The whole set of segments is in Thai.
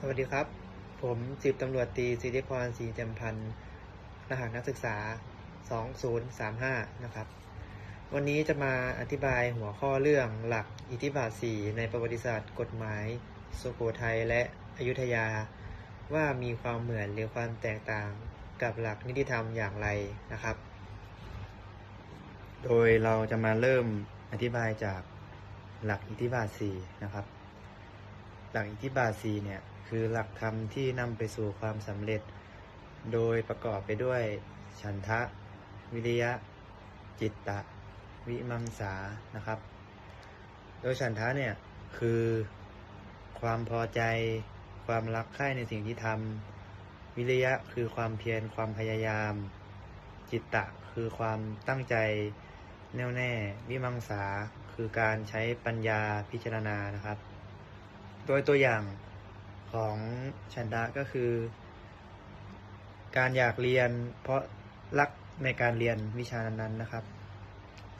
สวัสดีครับ ผมสิบตำรวจตีสิทธิพรศรีแจ่มพันธ์รหัสนักศึกษา 2035 นะครับ วันนี้จะมาอธิบายหัวข้อเรื่องหลักอิทธิบาท 4 ในประวัติศาสตร์กฎหมายสุโขทัยและอยุธยา ว่ามีความเหมือนหรือความแตกต่างกับหลักนิติธรรมอย่างไรนะครับ โดยเราจะมาเริ่มอธิบายจากหลักอิทธิบาท 4 นะครับ หลักอิทธิบาทสีเนี่ยคือหลักธรรมที่นำไปสู่ความสำเร็จ โดยประกอบไปด้วย ฉันทะ วิริยะ จิตตะ วิมังสานะครับ โดยฉันทะเนี่ยคือความพอใจ ความรักใคร่ในสิ่งที่ทำวิริยะคือความเพียรความพยายาม จิตตะคือความตั้งใจแน่วแน่ วิมังสาคือการใช้ปัญญาพิจารณานะครับ โดยตัวอย่างของฉันทะก็คือ การอยากเรียน เพราะรักในการเรียนวิชานั้นๆนะครับ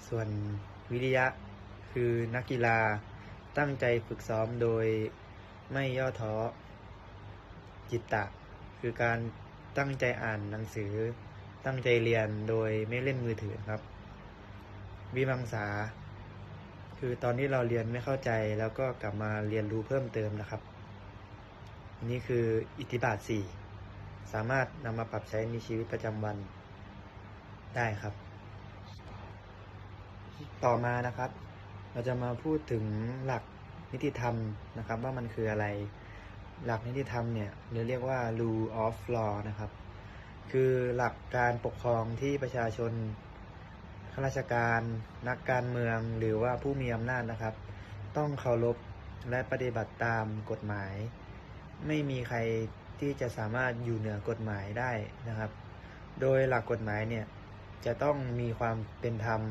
ส่วนวิริยะคือนักกีฬาตั้งใจฝึกซ้อมโดยไม่ย่อท้อ จิตตะ คือการตั้งใจอ่านหนังสือ ตั้งใจเรียนโดยไม่เล่นมือถือครับ วิมังสา คือตอนที่เราเรียนไม่เข้าใจแล้วก็กลับมาเรียนรู้เพิ่มเติมนะครับ นี่คืออิทธิบาท 4 สามารถนำมาปรับใช้ในชีวิตประจำวันได้ครับ ต่อมานะครับ เราจะมาพูดถึงหลักนิติธรรมนะครับ ว่ามันคืออะไร หลักนิติธรรมเนี่ยเราเรียกว่า rule of law นะครับ คือหลักการปกครองที่ประชาชนาราชการนักการเมืองหรือว่าผู้มีอำนาจนะครับ ต้องเคารพและปฏิบัติตามกฎหมาย ไม่มีใครที่จะสามารถอยู่เหนือกฎหมายได้นะครับ โดยหลักกฎหมายเนี่ยจะต้องมีความเป็นธรรม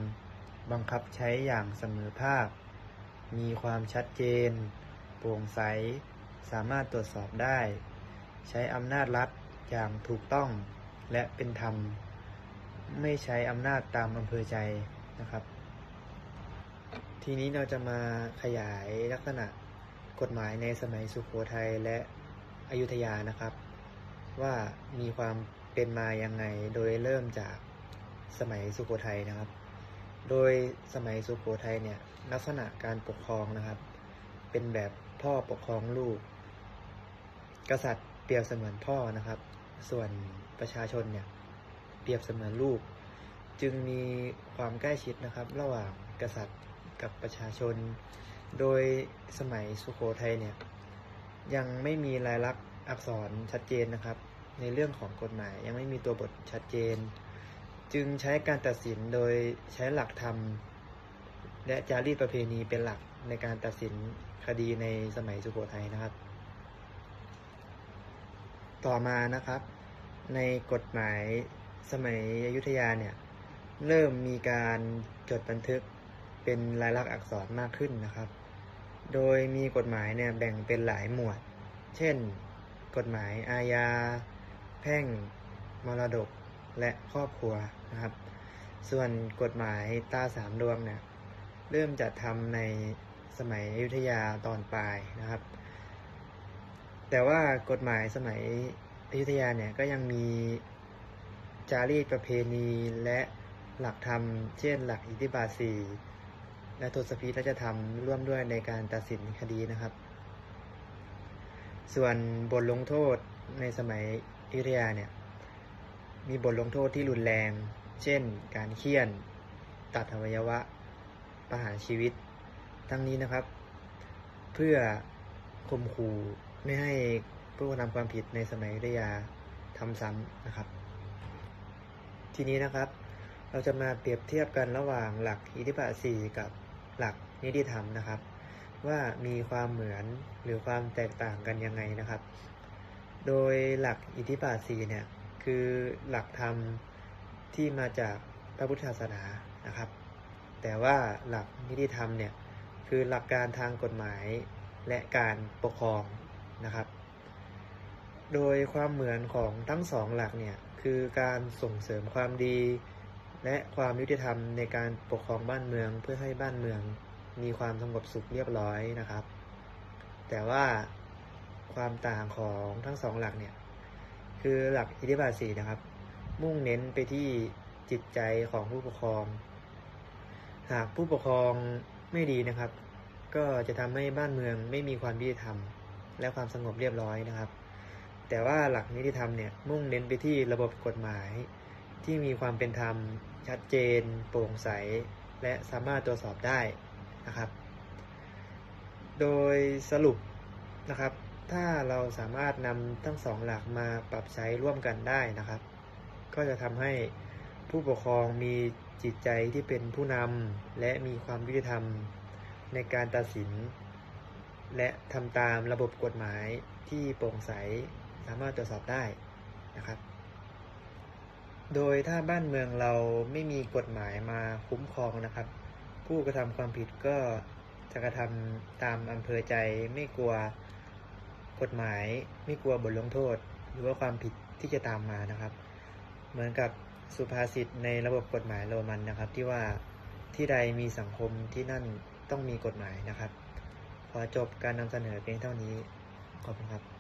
บังคับใช้อย่างเสมอภาค มีความชัดเจน โปร่งใส สามารถตรวจสอบได้ ใช้อำนาจรัฐอย่างถูกต้องและเป็นธรรม ไม่ใช้อำนาจตามอำเภอใจนะครับ ทีนี้เราจะมาขยายลักษณะกฎหมายในสมัยสุขโขทัยและอยุธยานะครับ ว่ามีความเป็นมายังไงโดยเริ่มจากสมัยสุโขทัยนะครับ โดยสมัยสุโขทัยเนี่ยลักษณะการปกครองนะครับ เป็นแบบพ่อปกครองลูก กษัตริย์เปรียบเสมือนพ่อนะครับ ส่วนประชาชนเนี่ย รียบเสมือนลูก จึงมีความใกล้ชิดนะครับ ระหว่างกษัตริย์กับประชาชน โดยสมัยสุโขทัยเนี่ยยังไม่มีลายลักษณ์อักษรชัดเจนนะครับ ในเรื่องของกฎหมายยังไม่มีตัวบทชัดเจน จึงใช้การตัดสินโดยใช้หลักธรรม และจารีตประเพณีเป็นหลักในการตัดสินคดีในสมัยสุโขทัยนะครับ ต่อมานะครับ ในกฎหมาย สมัยอยุธยาเนี่ยเริ่มมีการจดบันทึกเป็นลายลักษณ์อักษรมากขึ้นนะครับ โดยมีกฎหมายเนี่ยแบ่งเป็นหลายหมวด เช่น กฎหมายอาญา แพ่ง มรดก และครอบครัวนะครับ ส่วนกฎหมายตาสามดวงเนี่ยเริ่มจัดทำในสมัยอยุธยาตอนปลายนะครับ แต่ว่ากฎหมายสมัยอยุธยาเนี่ยก็ยังมี จารีตประเพณีและหลักธรรม เช่น หลักอิทธิบาทสีและทศพิธราชธรรมร่วมด้วยในการตัดสินคดีนะครับ ส่วนบทลงโทษในสมัยอยุธยาเนี่ยมีบทลงโทษที่รุนแรง เช่น การเคี่ยน ตัดอวัยวะ ประหารชีวิต ทั้งนี้นะครับ เพื่อข่มขู่ไม่ให้ผู้กระทำความผิดในสมัยอยุธยาทำซ้ำนะครับ ทีนี้นะครับ เราจะมาเปรียบเทียบกันระหว่างหลักอิทธิบาทสี่กับหลักนิติธรรมนะครับ ว่ามีความเหมือนหรือความแตกต่างกันยังไงนะครับ โดยหลักอิทธิบาทสี่เนี่ยคือหลักธรรมที่มาจากพระพุทธศาสนานะครับ แต่ว่าหลักนิติธรรมเนี่ยคือหลักการทางกฎหมายและการปกครองนะครับ โดยความเหมือนของทั้งสองหลักเนี่ยคือการส่งเสริมความดี และความยุติธรรมในการปกครองบ้านเมืองเพื่อให้บ้านเมืองมีความสงบสุขเรียบร้อยนะครับ แต่ว่าความต่างของทั้งสองหลักเนี่ยคือหลักอิทธิบาทสีนะครับ มุ่งเน้นไปที่จิตใจของผู้ปกครอง หากผู้ปกครองไม่ดีนะครับ ก็จะทำให้บ้านเมืองไม่มีความยุติธรรม และความสงบเรียบร้อยนะครับ แต่ว่าหลักนิติธรรมเนี่ยมุ่งเน้นไปที่ระบบกฎหมาย ที่มีความเป็นธรรม ชัดเจน โปร่งใส และสามารถตรวจสอบได้นะครับ โดยสรุปนะครับ ถ้าเราสามารถนำทั้งสองหลักมาปรับใช้ร่วมกันได้นะครับ ก็จะทำให้ผู้ปกครองมีจิตใจที่เป็นผู้นำและมีความยุติธรรมในการตัดสิน และทำตามระบบกฎหมายที่โปร่งใส สามารถตรวจสอบได้นะครับ โดยถ้าบ้านเมืองเราไม่มีกฎหมายมาคุ้มครองนะครับ ผู้กระทำความผิดก็จะกระทำตามอำเภอใจไม่กลัวกฎหมายไม่กลัวบทลงโทษ หรือว่าความผิดที่จะตามมานะครับ เหมือนกับสุภาษิตในระบบกฎหมายโรมันนะครับ ที่ว่าที่ใดมีสังคมที่นั่นต้องมีกฎหมายนะครับ ขอจบการนำเสนอเพียงเท่านี้ ขอบคุณครับ